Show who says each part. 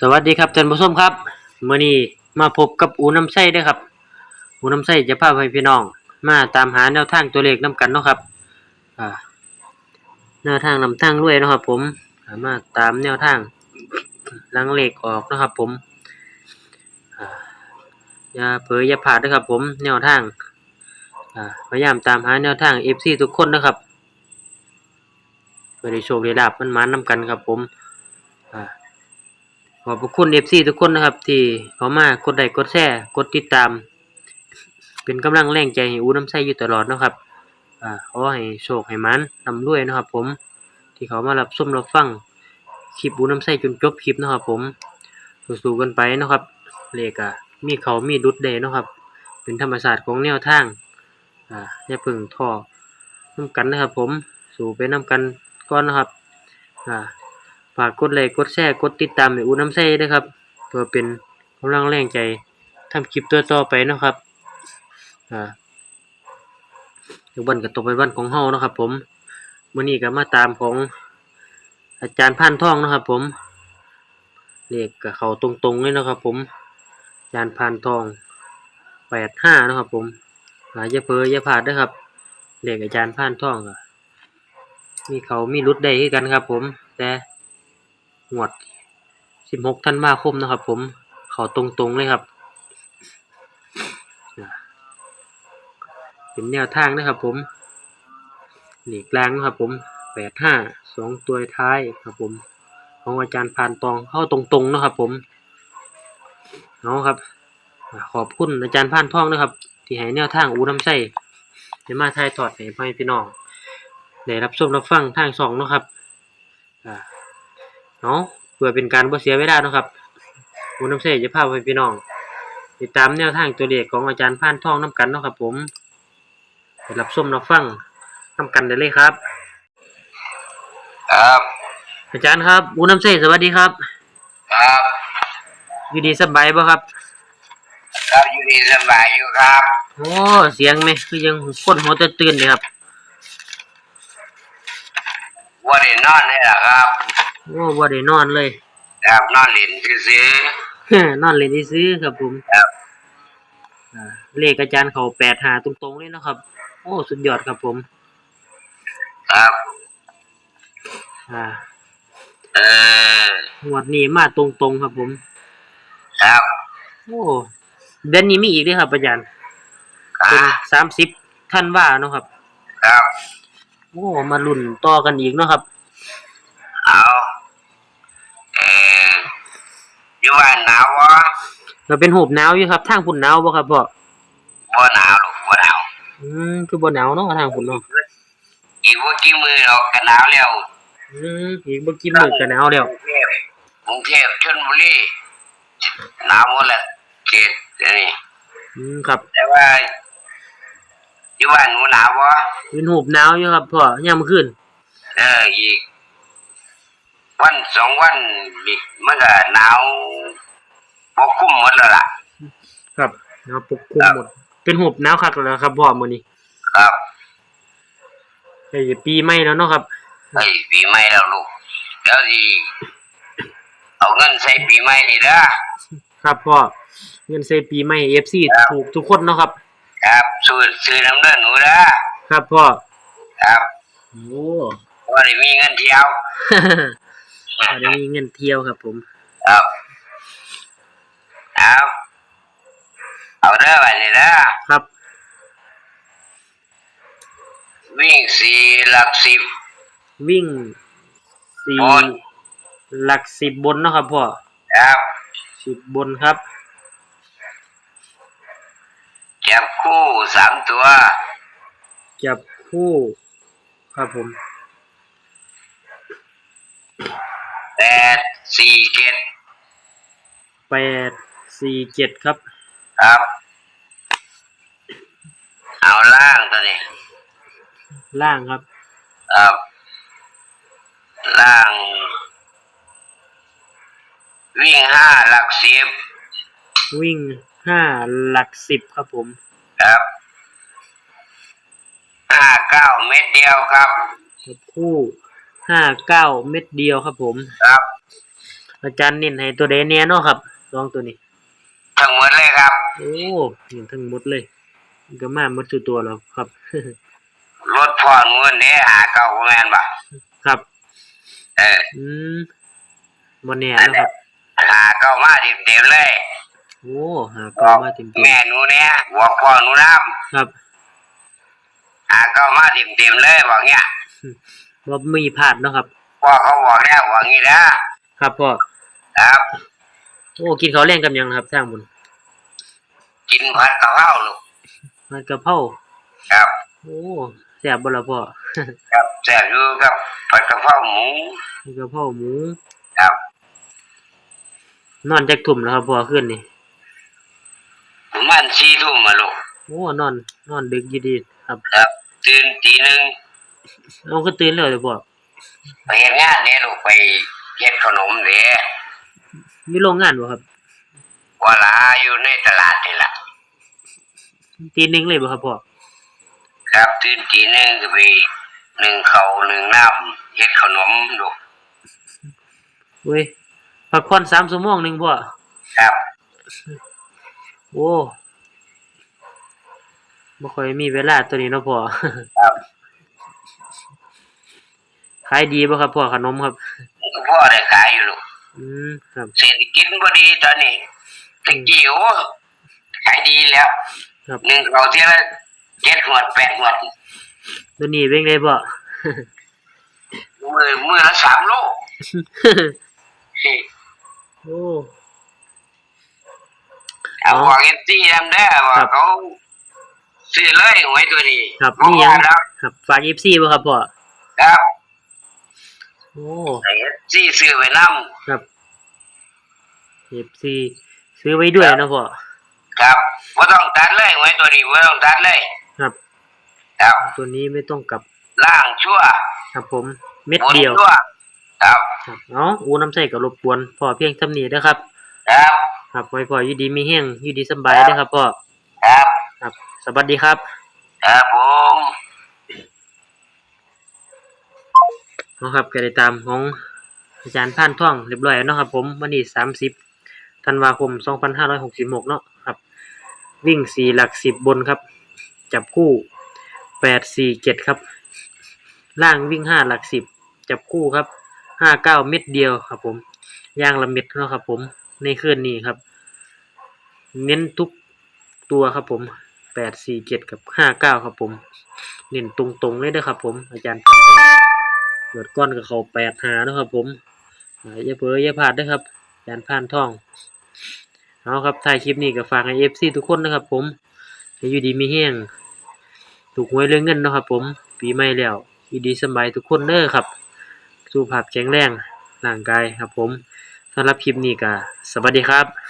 Speaker 1: สวัสดีครับท่านผู้ชมครับเมื้อนี้มาพบกับอูน้ำไส้ด้อครับ อูน้ำไส้จะพาให้พี่น้อง มาตามหาแนวทางตัวเลขนํกันเนาะครับแนวทางนำทางรวยนะครับ ผมอ่ามาตามแนวทางลังเลขออกนะครับ ผมอย่าเผลออย่าพลาดนะครับ ผมแนวทางพยายามตามหาแนวทาง FC ทุกคนนะครับเพื่อได้โชคได้ลาบมันมานำกันครับ ผม ขอบพระคุณ FC ทุกคนนะครับ ที่เขามากดไลค์กดแชร์กดติดตาม เป็นกำลังแรงใจให้อูน้ำใสอยู่ตลอดนะครับอ่าขอให้โชคให้มันนำรวยนะครับ ผม ที่เขามารับชมรับฟังคลิปอู้น้ำใสจนจบคลิปนะครับ ผมสู้ๆกันไปนะครับเลขอะมีเขามีดุดเดนะครับ เป็นธรรมศาสตร์ของแนวทางอ่าอย่าพึ่งท้อน้ำกันนะครับ ผม สู่ไปน้ำกันก่อนนะครับอ่า ฝากกดไลค์กดแชร์กดติดตามให้อูน้ำใสด้วยครับเพื่อเป็นกำลังแรงใจทำคลิปตัวต่อไปนะครับอ่าทุกวันก็ตกไปวันของเฮานะครับ ผมมื้อนี้ก็มาตามของอาจารย์พันทองนะครับ ผมเลขก็เขาตรงๆเลยนะครับ ผมอาจารย์พันทอง85เนานะครับ ผมอ่าย่าเพ้อย่าพลาดเด้อครับเลขอาจารย์พันทองก็มีเขามีรุดได้คือกันครับ ผมแต่ งวด 16 ธันวาคมนะครับ ผมเข้าตรงๆเลยครับ เป็นแนวทางนะครับ ผมหลีกลางนะครับ ผมแปดห้าสองตัวท้ายครับผมของอาจารย์พานตองเข้าตรงๆนะครับ ผมเอาครับ ขอบคุณอาจารย์พานทองนะครับ ที่ให้แนวทางอูน้ำไส้ได้มาถ่ายทอดให้พี่น้องได้รับชมรับฟังทางสองนะครับอ่า เนาะเพื่อเป็นการบ่เสียเวลาเนาะครับอูน้ำไส้จะพาไปพี่น้องติดตามแนวทางตัวเลขของอาจารย์พานทองน้ำกันเนาะครับผมไปรับชมรับฟังทำกันได้เลยครับ
Speaker 2: ครับ
Speaker 1: อาจารย์ครับอูน้ำเสสวัสดีครับ
Speaker 2: ครับ
Speaker 1: อยู่ดีสบายบ่ครับ
Speaker 2: ครับอยู่ดีสบายอยู่ครับ
Speaker 1: โอ้เสียงไหมคือยังคนหัวจะตื่นเลยครับ
Speaker 2: ว่าได้นอนนี่แหละครับ
Speaker 1: โอ้บ่ได้นอนเลย
Speaker 2: ครับนอนเล่นซื้อน
Speaker 1: อนเล่นซื้อๆครับผม
Speaker 2: ๆครับ
Speaker 1: อ่าเลขอาจารย์เขาแปดหาตรงๆเลยเนาะครับ โอ้สุดยอดครับผม
Speaker 2: ครับ
Speaker 1: อ่า
Speaker 2: เออง
Speaker 1: วดนี้มาตรงๆครับผม
Speaker 2: ครับ
Speaker 1: โอ้เดือนนี้มีอีกด้วยครับอาจารย์
Speaker 2: อ่า
Speaker 1: เป็นสามสิบท่านว่าเนาะครับ
Speaker 2: ครับ
Speaker 1: โอ้มาลุ่นต่อกันอีกเนาะครับ
Speaker 2: เอาเออ อยู่บ้านหนาววะ
Speaker 1: ก็เป็นหูบหนาวอยู่ครับทางพุ่นหนาวบ่ครับพ่อ
Speaker 2: บ่หนาวหรอกบ่หนาว
Speaker 1: อืมคือบ่หนาวเนาะทางพุ่นเนาะ
Speaker 2: อีกว่ากี่มือเราก็หนาวแล้ว
Speaker 1: อืมอีกบ่กี่มื้อก็หนาวแล้ว
Speaker 2: กรุงเทพกรุงเทพชลบุรีหนาวหมดละเจ็ดเดี๋ยวนี้
Speaker 1: อืมครับ
Speaker 2: แต่ว่าอยู่บ้านหนูหนาววะ
Speaker 1: เป็นหูบหนาวอยู่ครับพ่อยามมื้อคืน
Speaker 2: เอออีก วันสองวันอีกมันก็หนาวปกคลุมหมดแล้วล่ะ
Speaker 1: ครับหนาวปกคลุมหมด เป็นหูบหนาวคักแล้วครับพ่อมื้อนี้
Speaker 2: ครับ
Speaker 1: ใกล้จะปีใหม่แล้วเนาะครับ
Speaker 2: ไอ้ยปีใหม่แล้วลูกเดี๋ยวสิเอาเงินใส่ปีใหม่นี่นะครับ
Speaker 1: พ่อเงินเซปีใหม่ FC ถูกทุกคนเนาะครับ
Speaker 2: ครับซื้อซื้อน้ำเลือดหนูนะครับ
Speaker 1: พ่อ
Speaker 2: ครับ
Speaker 1: โอ้
Speaker 2: เพราะได้มีเงินเที่ยว
Speaker 1: พ่อได้มีเงินเที่ยวครับผม
Speaker 2: ครับเอาเอาเด้อไปนี่นะครับ วิ่งสี่หลักสิบ
Speaker 1: วิ่งสี่
Speaker 2: บน
Speaker 1: หลักสิบบนเนาะครับพ่อ
Speaker 2: ครับ
Speaker 1: สิบบนครับ
Speaker 2: จับคู่สามตัว
Speaker 1: จับคู่ครับผม
Speaker 2: แป ดสี่เจ็ด
Speaker 1: แปดสี่เจ็ดครับ
Speaker 2: ครับ เอาล่างตัวนี้
Speaker 1: ล่างครับ
Speaker 2: ครับ ล่าง วิ่งห้าหลักสิบ
Speaker 1: วิ่งห้าหลักสิบครับผม
Speaker 2: ครับห้าเก้าเม็ดเดียวครับ
Speaker 1: จับคู่ ห้าเก้าเม็ดเดียวครับผม
Speaker 2: ครับ
Speaker 1: อาจารย์เน้นให้ตัวใดแน่เนาะครับสองตัวนี้
Speaker 2: ทั้งหมดเลยครับ
Speaker 1: โอ้นี่ทั้งหมดเลยมันก็มาหมดสุดตัวแล้วครับ
Speaker 2: รถพ่อหนูเนี้หาเก่าแม่นบ่
Speaker 1: ครับ
Speaker 2: เออ
Speaker 1: อืมบ่แน่เนาะครับ
Speaker 2: หาเก่ามาเต็มๆเลย
Speaker 1: โอ้หาเก่ามาเต็ม
Speaker 2: แม่หนูเนี้ยบอกพ่อหนูน้
Speaker 1: ๆครับำ
Speaker 2: หาเก่ามาเต็มๆเลยบอกเนี้ย
Speaker 1: บ่มีพลาดเนาะครับ
Speaker 2: พ่อเขาบอกแล้วบอกงี้นะครับ
Speaker 1: พ่อ
Speaker 2: ครับ
Speaker 1: โอ้กินข้าวแรงกับหยังนะครับทางบุญ
Speaker 2: กินผัดกะเพราลูก
Speaker 1: มันกะเพรา
Speaker 2: ครับ
Speaker 1: โอ้แซ่บบ่ล่ะพ่อ
Speaker 2: ครับแซ่บอยู่ครับผัดกะเพราหมู
Speaker 1: มีกะเพราหมู
Speaker 2: ครับ
Speaker 1: นอนจักทุ่มแล้วครับพ่อคืนนี่
Speaker 2: ประมาณสี่ทุ่มมาลูก
Speaker 1: โอ้นอน นอนดึกอยู่ดีครับ
Speaker 2: ครับตื่นตีหนึ่ง
Speaker 1: เอาก็ตื่นแล้วเด้อพ่อ
Speaker 2: ไปเฮ็ดงานเนี่ยลูกไปเฮ็ดขนมเด้
Speaker 1: มีโรงงานบ่ครับ
Speaker 2: ว่าลาอยู่ในตลาดนี่ล่ะ
Speaker 1: ตีหนึงเลยบ่ครับพ่อ
Speaker 2: ครับตื่นตีหนึ่งก็ไปหนึ่งเขาวหนึ่งน้ำเฮ็ดขนมลูก
Speaker 1: เว้ยพักผ่อน3ชั่วโมงหนึงพ่อ
Speaker 2: ครับ
Speaker 1: โอ้บ่ค่อยมีเวลาตัวนี้เนาะพ่อ
Speaker 2: ครับ
Speaker 1: ขายดีบ่ครับพ่อขนมครับ
Speaker 2: พ่อได้ขายอยู่ลูก
Speaker 1: อืมครับ
Speaker 2: เศรษฐกิจบ่ดีตอนนี้ตะกี้โอ้ขายดีแล้ว
Speaker 1: ครับ
Speaker 2: หนึ่งเขาเที่ยละเจ็ดหวดแปดหวด
Speaker 1: ตัวนี้เป็นไงพ่อ
Speaker 2: มือมือละสามโล
Speaker 1: โอ้
Speaker 2: เอา
Speaker 1: อ๋อ
Speaker 2: บอกเอฟซีทำได้ว่า
Speaker 1: ครับ
Speaker 2: เขาซื้อเลยหวยตัวนี้
Speaker 1: ครับ
Speaker 2: เพราะ
Speaker 1: มีหยั
Speaker 2: ว่างแล้ว
Speaker 1: ครับฝาก FC บ่ครับพ่อ
Speaker 2: ครับ
Speaker 1: โอ้
Speaker 2: เอฟซีซื้อไปนํ
Speaker 1: ครับ FC ซื้อไว้ด้วยเนาะพ่อ
Speaker 2: ครับบ่ต้องตัดเลยหวยตัวนี้บ่ต้องตัดเลย
Speaker 1: ครับ
Speaker 2: ครับ
Speaker 1: ตัวนี้ไม่ต้องกลับ
Speaker 2: ล่างชั่ว
Speaker 1: ครับผมเม็ด
Speaker 2: บน
Speaker 1: เดียว
Speaker 2: ชั่วครับ
Speaker 1: ครับเนาะอูน้ำใส่กับรบกวนพ่อเพียงเท่านี้เด้อครับ
Speaker 2: ครับ
Speaker 1: ครับไว้พ่ออยู่ดีมีแห้งอยู่ดีสำบายเด้อครับพ่อ
Speaker 2: ครับ
Speaker 1: ครับ สวัสดีครับ
Speaker 2: ครับผม
Speaker 1: เอาครับก็ได้ตามของอาจารย์พานท่องเรียบร้อยแล้วเนาะครับผมวันนี้30ธันวาคม2566เนาะครับ วิ่งสี่หลักสิบบนครับ จับคู่แปดสี่เจ็ดครับ ล่างวิ่งห้าหลักสิบจับคู่ครับห้าเก้าเม็ดเดียวครับ ผมย่างละเม็ดเนาะครับ ผมในคืนนี้ครับ เน้นทุกตัวครับผมแปดสี่เจ็ดกับห้าเก้าครับผม เน้นตรงๆเลยนะครับผมอาจารย์ เกิดก้อนกับเขาแปดหานะครับ ผมอย่าเผลออย่าพลาดนะครับอาจารย์พันท่องเอาครับถ่ายคลิปนี้ก็ฝากให้ FC ทุกคนนะครับผมให้อยู่ดีมีแห้งถูกหวยเรื่องเงินนะครับผม ปีใหม่แล้วอยู่ดีสบายทุกคนเด้อครับสุขภาพแข็งแรงร่างกายครับผมสำหรับคลิปนี้ก็สวัสดีครับ